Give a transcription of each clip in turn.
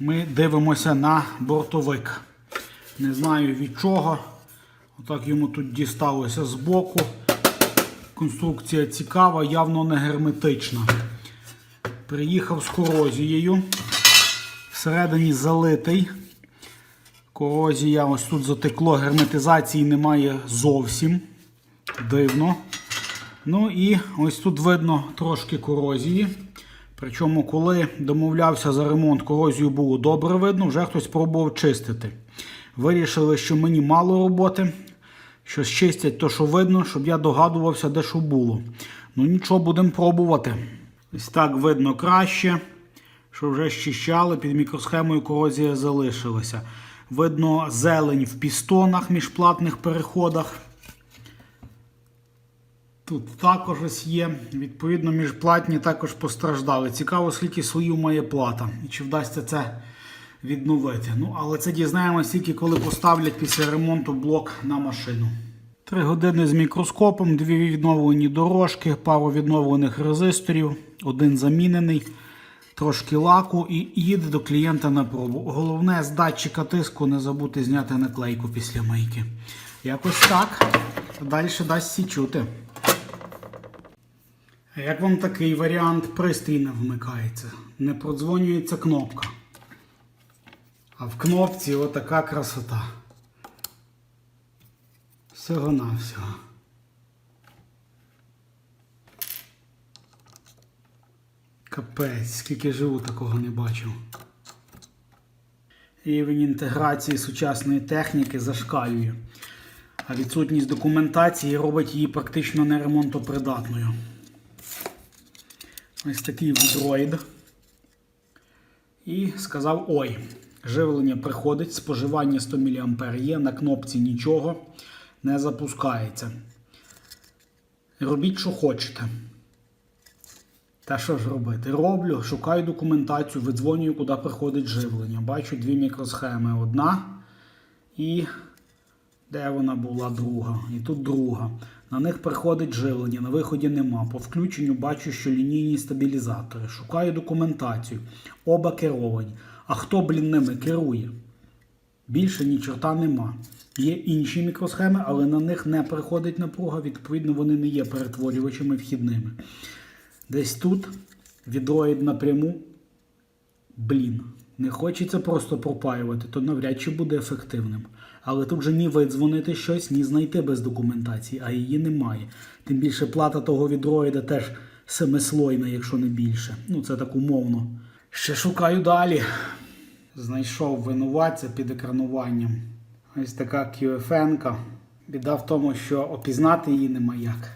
ми дивимося на бортовик. Не знаю від чого. Отак йому тут дісталося з боку. Конструкція цікава, явно не герметична. Приїхав з корозією. Всередині залитий. Корозія, ось тут затекло, герметизації немає зовсім. Дивно. Ну і ось тут видно трошки корозії. Причому, коли домовлявся за ремонт, корозію було добре видно, вже хтось пробував чистити. Вирішили, що мені мало роботи, що чистять то, що видно, щоб я догадувався, де що було. Ну нічого, будемо пробувати. Ось так видно краще, що вже щищали, під мікросхемою корозія залишилася. Видно зелень в пістонах між платних переходах. Тут також ось є. Відповідно, міжплатні також постраждали. Цікаво, скільки слоїв має плата і чи вдасться це відновити. Ну, але це дізнаємося тільки коли поставлять після ремонту блок на машину. Три години з мікроскопом, дві відновлені дорожки, пару відновлених резисторів, один замінений, трошки лаку і їде до клієнта на пробу. Головне з датчика тиску не забути зняти наклейку після мийки. Якось так. Далі дасть сі чути. Як вам такий варіант пристрій не вмикається? Не продзвонюється кнопка. А в кнопці отака красота. Всього-навсього. Капець, скільки живу, такого не бачив. Рівень інтеграції сучасної техніки зашкалює. А відсутність документації робить її практично неремонтопридатною. Ось такий Android. І сказав: ой, живлення приходить, споживання 100 мА є, на кнопці нічого не запускається. Робіть, що хочете. Та що ж робити? Роблю, шукаю документацію, видзвонюю, куди приходить живлення. Бачу дві мікросхеми. Одна і де вона була друга? І тут друга. На них приходить живлення, на виході нема. По включенню бачу, що лінійні стабілізатори. Шукаю документацію. Оба керовані. А хто, блін, ними керує? Більше ні чорта нема. Є інші мікросхеми, але на них не приходить напруга, відповідно, вони не є перетворювачами вхідними. Десь тут відроїд напряму. Блін, не хочеться просто пропаювати, то навряд чи буде ефективним. Але тут же ні видзвонити щось, ні знайти без документації, а її немає. Тим більше плата того відроїда теж семислойна, якщо не більше. Ну, це так умовно. Ще шукаю далі. Знайшов винуватця під екрануванням. Ось така QFN. Біда в тому, що опізнати її нема як.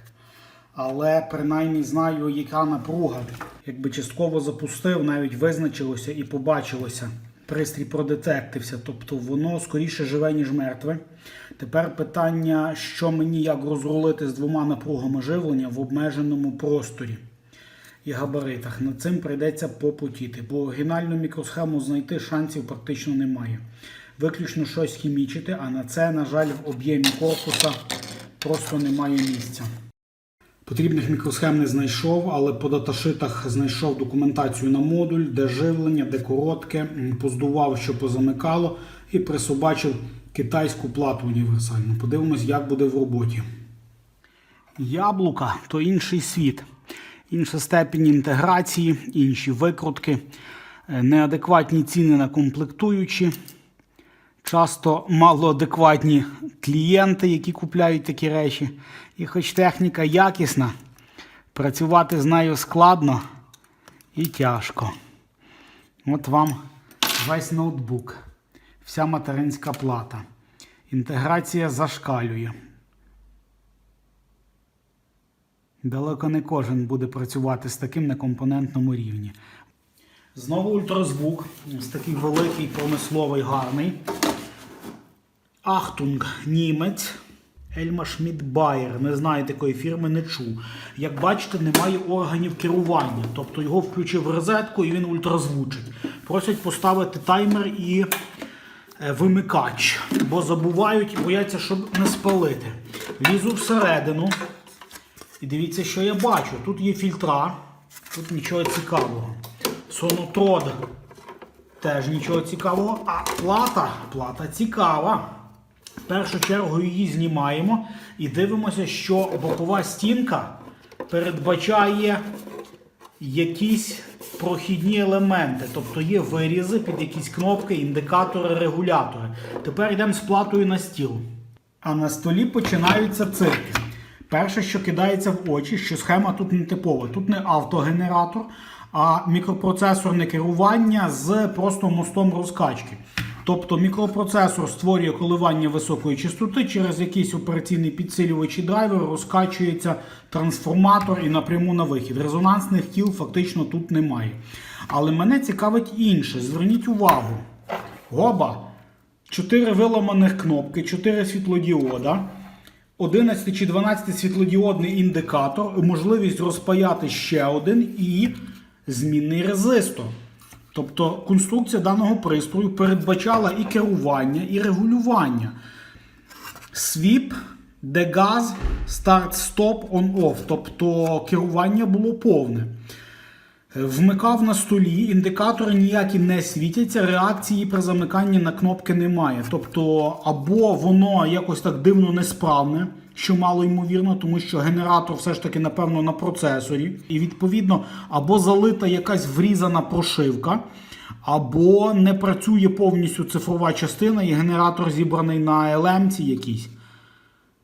Але принаймні знаю, яка напруга. Якби частково запустив, навіть визначилося і побачилося. Пристрій продетектився, тобто воно скоріше живе, ніж мертве. Тепер питання, що мені як розрулити з двома напругами живлення в обмеженому просторі і габаритах. Над цим прийдеться попотіти, бо оригінальну мікросхему знайти шансів практично немає. Виключно щось хімічити, а на це, на жаль, в об'ємі корпуса просто немає місця. Потрібних мікросхем не знайшов, але по даташитах знайшов документацію на модуль, де живлення, де коротке, поздував, що позамикало, і присобачив китайську плату універсальну. Подивимось, як буде в роботі. Яблука то інший світ, інша степінь інтеграції, інші викрутки, е, неадекватні ціни на комплектуючі. Часто малоадекватні клієнти, які купляють такі речі. І хоч техніка якісна, працювати з нею складно і тяжко. От вам весь ноутбук, вся материнська плата. Інтеграція зашкалює. Далеко не кожен буде працювати з таким на компонентному рівні. Знову ультразвук, ось такий великий, промисловий, гарний. Ахтунг німець. Ельма Шмідбаєр. Не знаю такої фірми, не чув. Як бачите, немає органів керування. Тобто його включив в розетку і він ультразвучить. Просять поставити таймер і е, вимикач, бо забувають і бояться, щоб не спалити. Лізу всередину. І дивіться, що я бачу. Тут є фільтра, тут нічого цікавого. Сонотрод Теж нічого цікавого. А плата, плата цікава. В першу чергу її знімаємо і дивимося, що бокова стінка передбачає якісь прохідні елементи, тобто є вирізи під якісь кнопки, індикатори, регулятори. Тепер йдемо з платою на стіл. А на столі починаються цирки. Перше, що кидається в очі, що схема тут не типова. Тут не автогенератор, а мікропроцесорне керування з просто мостом розкачки. Тобто мікропроцесор створює коливання високої частоти, через якийсь операційний підсилювач і драйвер розкачується трансформатор і напряму на вихід. Резонансних кіл фактично тут немає. Але мене цікавить інше. Зверніть увагу. Гоба. 4 виламаних кнопки, 4 світлодіода. 11 чи 12 світлодіодний індикатор, можливість розпаяти ще один і змінний резистор. Тобто конструкція даного пристрою передбачала і керування, і регулювання. Свіп, дегаз, старт, стоп, on-off. Тобто керування було повне. Вмикав на столі, індикатори ніякі не світяться, реакції при замиканні на кнопки немає. Тобто, або воно якось так дивно несправне, що мало ймовірно, тому що генератор все ж таки, напевно, на процесорі. І відповідно, або залита якась врізана прошивка, або не працює повністю цифрова частина, і генератор зібраний на елемці якійсь.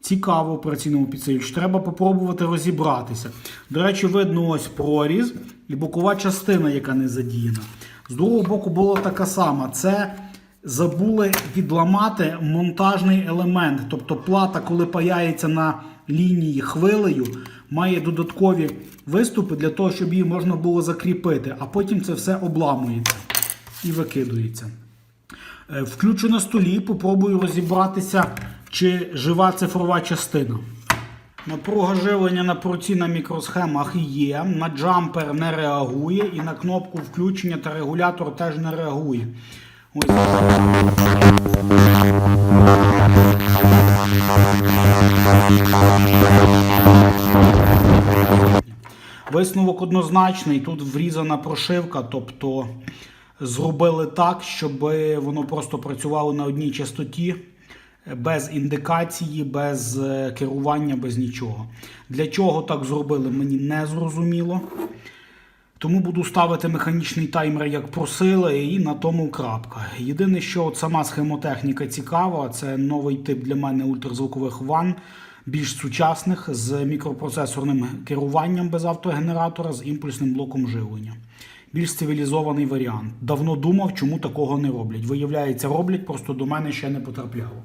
Цікаво операційному підсилювачу. Треба попробувати розібратися. До речі, видно ось проріз і бокова частина, яка не задіяна. З другого боку була така сама. Це забули відламати монтажний елемент. Тобто плата, коли паяється на лінії хвилею, має додаткові виступи для того, щоб її можна було закріпити, а потім це все обламується і викидується. Е, Включу на столі, попробую розібратися, чи жива цифрова частина. Напруга живлення на проці на мікросхемах є, на джампер не реагує і на кнопку включення та регулятор теж не реагує. Висновок однозначний. Тут врізана прошивка, тобто зробили так, щоб воно просто працювало на одній частоті, без індикації, без е, керування, без нічого. Для чого так зробили, мені не зрозуміло. Тому буду ставити механічний таймер, як просили, і на тому крапка. Єдине, що от сама схемотехніка цікава, це новий тип для мене ультразвукових ван, більш сучасних, з мікропроцесорним керуванням без автогенератора, з імпульсним блоком живлення. Більш цивілізований варіант. Давно думав, чому такого не роблять. Виявляється, роблять, просто до мене ще не потрапляло.